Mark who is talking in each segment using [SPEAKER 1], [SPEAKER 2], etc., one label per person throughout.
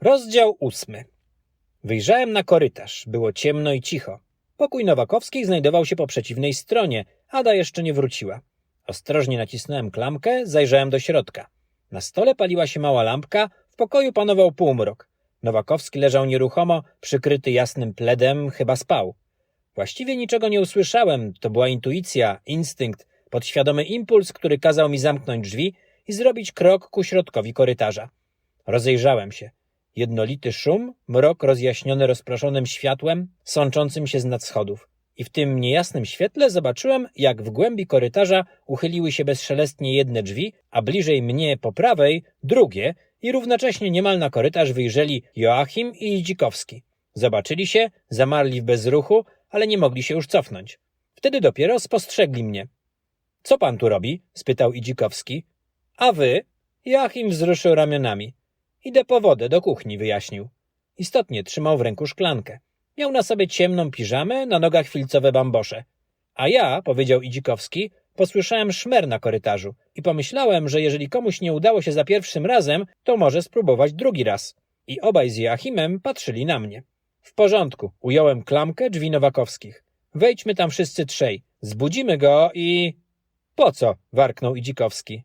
[SPEAKER 1] Rozdział ósmy. Wyjrzałem na korytarz. Było ciemno i cicho. Pokój Nowakowskich znajdował się po przeciwnej stronie. Ada jeszcze nie wróciła. Ostrożnie nacisnąłem klamkę, zajrzałem do środka. Na stole paliła się mała lampka, w pokoju panował półmrok. Nowakowski leżał nieruchomo, przykryty jasnym pledem, chyba spał. Właściwie niczego nie usłyszałem, to była intuicja, instynkt, podświadomy impuls, który kazał mi zamknąć drzwi i zrobić krok ku środkowi korytarza. Rozejrzałem się. Jednolity szum, mrok rozjaśniony rozproszonym światłem, sączącym się z nad schodów. I w tym niejasnym świetle zobaczyłem, jak w głębi korytarza uchyliły się bezszelestnie jedne drzwi, a bliżej mnie po prawej drugie i równocześnie niemal na korytarz wyjrzeli Joachim i Dzikowski. Zobaczyli się, zamarli w bezruchu, ale nie mogli się już cofnąć. Wtedy dopiero spostrzegli mnie. Co pan tu robi? spytał Idzikowski. A wy? Joachim wzruszył ramionami. Idę po wodę do kuchni, wyjaśnił. Istotnie trzymał w ręku szklankę. Miał na sobie ciemną piżamę, na nogach filcowe bambosze. A ja, powiedział Idzikowski, posłyszałem szmer na korytarzu i pomyślałem, że jeżeli komuś nie udało się za pierwszym razem, to może spróbować drugi raz. I obaj z Joachimem patrzyli na mnie. W porządku, ująłem klamkę drzwi Nowakowskich. Wejdźmy tam wszyscy trzej, zbudzimy go i... Po co? warknął Idzikowski.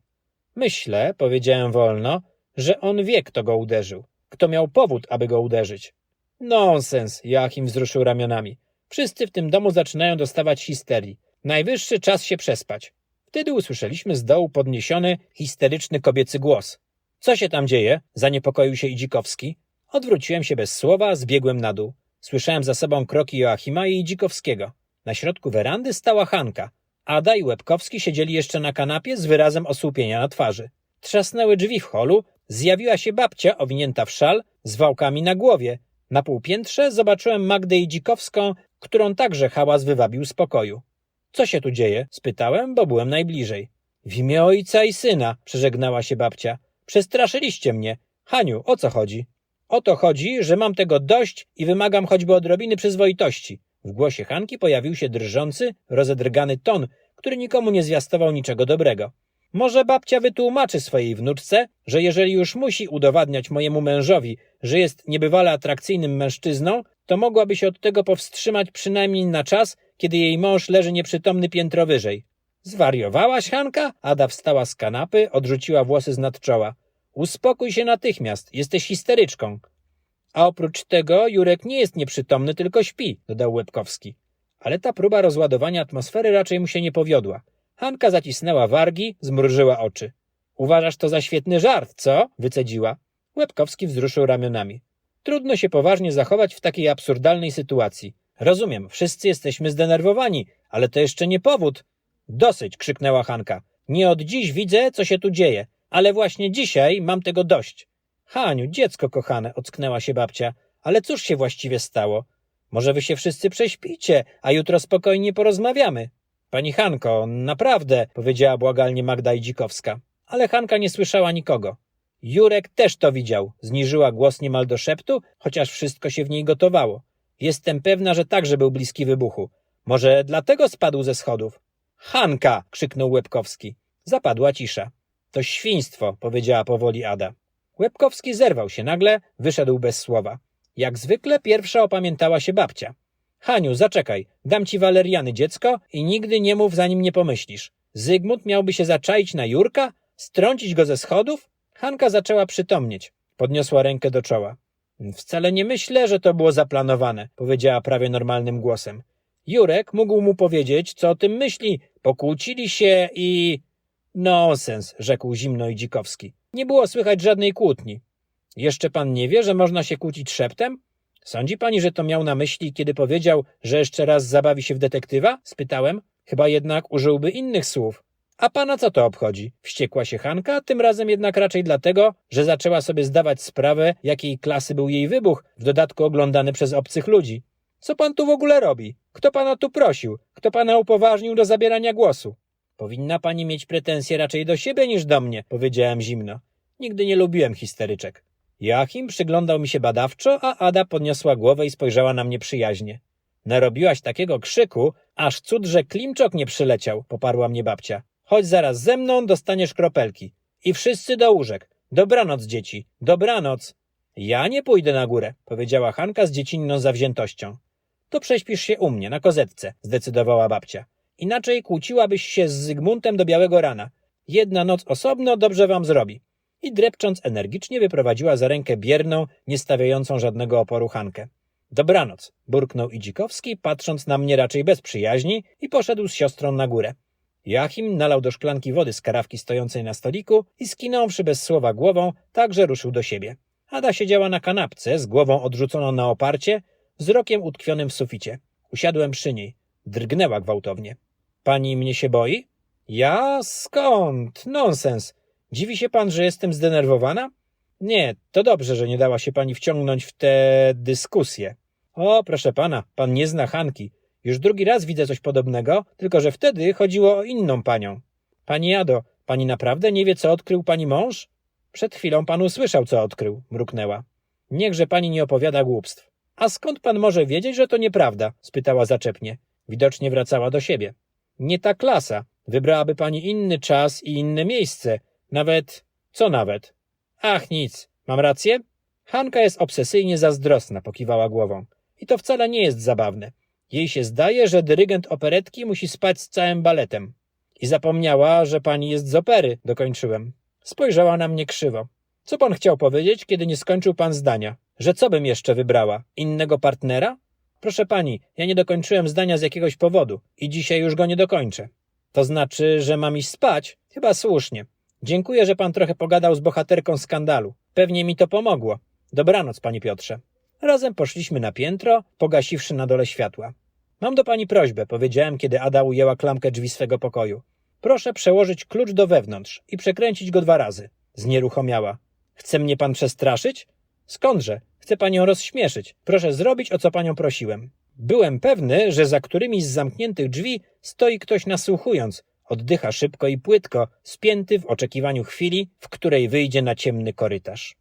[SPEAKER 1] Myślę, powiedziałem wolno, że on wie, kto go uderzył. Kto miał powód, aby go uderzyć. Nonsens, Joachim wzruszył ramionami. Wszyscy w tym domu zaczynają dostawać histerii. Najwyższy czas się przespać. Wtedy usłyszeliśmy z dołu podniesiony, histeryczny kobiecy głos. Co się tam dzieje? Zaniepokoił się Idzikowski. Odwróciłem się bez słowa, zbiegłem na dół. Słyszałem za sobą kroki Joachima i Idzikowskiego. Na środku werandy stała Hanka. Ada i Łebkowski siedzieli jeszcze na kanapie z wyrazem osłupienia na twarzy. Trzasnęły drzwi w holu, zjawiła się babcia owinięta w szal, z wałkami na głowie. Na półpiętrze zobaczyłem Magdę Idzikowską, którą także hałas wywabił z pokoju. Co się tu dzieje? spytałem, bo byłem najbliżej. W imię ojca i syna, przeżegnała się babcia. Przestraszyliście mnie. Haniu, o co chodzi? O to chodzi, że mam tego dość i wymagam choćby odrobiny przyzwoitości. W głosie Hanki pojawił się drżący, rozedrgany ton, który nikomu nie zwiastował niczego dobrego. Może babcia wytłumaczy swojej wnuczce, że jeżeli już musi udowadniać mojemu mężowi, że jest niebywale atrakcyjnym mężczyzną, to mogłaby się od tego powstrzymać przynajmniej na czas, kiedy jej mąż leży nieprzytomny piętro wyżej. Zwariowałaś, Hanka? Ada wstała z kanapy, odrzuciła włosy z nad czoła. Uspokój się natychmiast, jesteś histeryczką. A oprócz tego Jurek nie jest nieprzytomny, tylko śpi, dodał Łebkowski. Ale ta próba rozładowania atmosfery raczej mu się nie powiodła. Hanka zacisnęła wargi, zmrużyła oczy. Uważasz to za świetny żart, co? wycedziła. Łebkowski wzruszył ramionami. Trudno się poważnie zachować w takiej absurdalnej sytuacji. Rozumiem, wszyscy jesteśmy zdenerwowani, ale to jeszcze nie powód. Dosyć, krzyknęła Hanka. Nie od dziś widzę, co się tu dzieje, ale właśnie dzisiaj mam tego dość. Haniu, dziecko kochane, ocknęła się babcia, ale cóż się właściwie stało? Może wy się wszyscy prześpicie, a jutro spokojnie porozmawiamy. Pani Hanko, naprawdę, powiedziała błagalnie Magda Idzikowska. Ale Hanka nie słyszała nikogo. Jurek też to widział, zniżyła głos niemal do szeptu, chociaż wszystko się w niej gotowało. Jestem pewna, że także był bliski wybuchu. Może dlatego spadł ze schodów. Hanka! krzyknął Łebkowski. Zapadła cisza. To świństwo, powiedziała powoli Ada. Łebkowski zerwał się nagle, wyszedł bez słowa. Jak zwykle pierwsza opamiętała się babcia. Haniu, zaczekaj, dam ci waleriany dziecko i nigdy nie mów, zanim nie pomyślisz. Zygmunt miałby się zaczaić na Jurka? Strącić go ze schodów? Hanka zaczęła przytomnieć. Podniosła rękę do czoła. Wcale nie myślę, że to było zaplanowane, powiedziała prawie normalnym głosem. Jurek mógł mu powiedzieć, co o tym myśli. Pokłócili się i... Nonsens, rzekł zimno i dzikowski. Nie było słychać żadnej kłótni. Jeszcze pan nie wie, że można się kłócić szeptem? Sądzi pani, że to miał na myśli, kiedy powiedział, że jeszcze raz zabawi się w detektywa? spytałem. Chyba jednak użyłby innych słów. A pana co to obchodzi? Wściekła się Hanka, tym razem jednak raczej dlatego, że zaczęła sobie zdawać sprawę, jakiej klasy był jej wybuch, w dodatku oglądany przez obcych ludzi. Co pan tu w ogóle robi? Kto pana tu prosił? Kto pana upoważnił do zabierania głosu? Powinna pani mieć pretensje raczej do siebie niż do mnie, powiedziałem zimno. Nigdy nie lubiłem histeryczek. Joachim przyglądał mi się badawczo, a Ada podniosła głowę i spojrzała na mnie przyjaźnie. Narobiłaś takiego krzyku, aż cud, że klimczok nie przyleciał, poparła mnie babcia. Chodź zaraz ze mną, dostaniesz kropelki. I wszyscy do łóżek. Dobranoc, dzieci. Dobranoc. Ja nie pójdę na górę, powiedziała Hanka z dziecinną zawziętością. To prześpisz się u mnie, na kozetce, zdecydowała babcia. Inaczej kłóciłabyś się z Zygmuntem do białego rana. Jedna noc osobno dobrze wam zrobi. I drepcząc energicznie wyprowadziła za rękę bierną, nie stawiającą żadnego oporu Hankę. Dobranoc, burknął Idzikowski, patrząc na mnie raczej bez przyjaźni i poszedł z siostrą na górę. Joachim nalał do szklanki wody z karawki stojącej na stoliku i skinąwszy bez słowa głową, także ruszył do siebie. Ada siedziała na kanapce, z głową odrzuconą na oparcie, wzrokiem utkwionym w suficie. Usiadłem przy niej. Drgnęła gwałtownie. Pani mnie się boi? Ja? Skąd? Nonsens. Dziwi się pan, że jestem zdenerwowana? Nie, to dobrze, że nie dała się pani wciągnąć w tę dyskusję. O, proszę pana, pan nie zna Hanki. Już drugi raz widzę coś podobnego, tylko że wtedy chodziło o inną panią. Pani Jado, pani naprawdę nie wie, co odkrył pani mąż? Przed chwilą pan usłyszał, co odkrył, mruknęła. Niechże pani nie opowiada głupstw. A skąd pan może wiedzieć, że to nieprawda? spytała zaczepnie. Widocznie wracała do siebie. Nie ta klasa. Wybrałaby pani inny czas i inne miejsce. Nawet. Co nawet? Ach, nic. Mam rację? Hanka jest obsesyjnie zazdrosna, pokiwała głową. I to wcale nie jest zabawne. Jej się zdaje, że dyrygent operetki musi spać z całym baletem. I zapomniała, że pani jest z opery, dokończyłem. Spojrzała na mnie krzywo. Co pan chciał powiedzieć, kiedy nie skończył pan zdania? Że co bym jeszcze wybrała? Innego partnera? Proszę pani, ja nie dokończyłem zdania z jakiegoś powodu i dzisiaj już go nie dokończę. To znaczy, że mam iść spać? Chyba słusznie. Dziękuję, że pan trochę pogadał z bohaterką skandalu. Pewnie mi to pomogło. Dobranoc, panie Piotrze. Razem poszliśmy na piętro, pogasiwszy na dole światła. Mam do pani prośbę, powiedziałem, kiedy Ada ujęła klamkę drzwi swego pokoju. Proszę przełożyć klucz do wewnątrz i przekręcić go dwa razy. Znieruchomiała. Chce mnie pan przestraszyć? Skądże? Chcę panią rozśmieszyć. Proszę zrobić, o co panią prosiłem. Byłem pewny, że za którymiś z zamkniętych drzwi stoi ktoś nasłuchując. Oddycha szybko i płytko, spięty w oczekiwaniu chwili, w której wyjdzie na ciemny korytarz.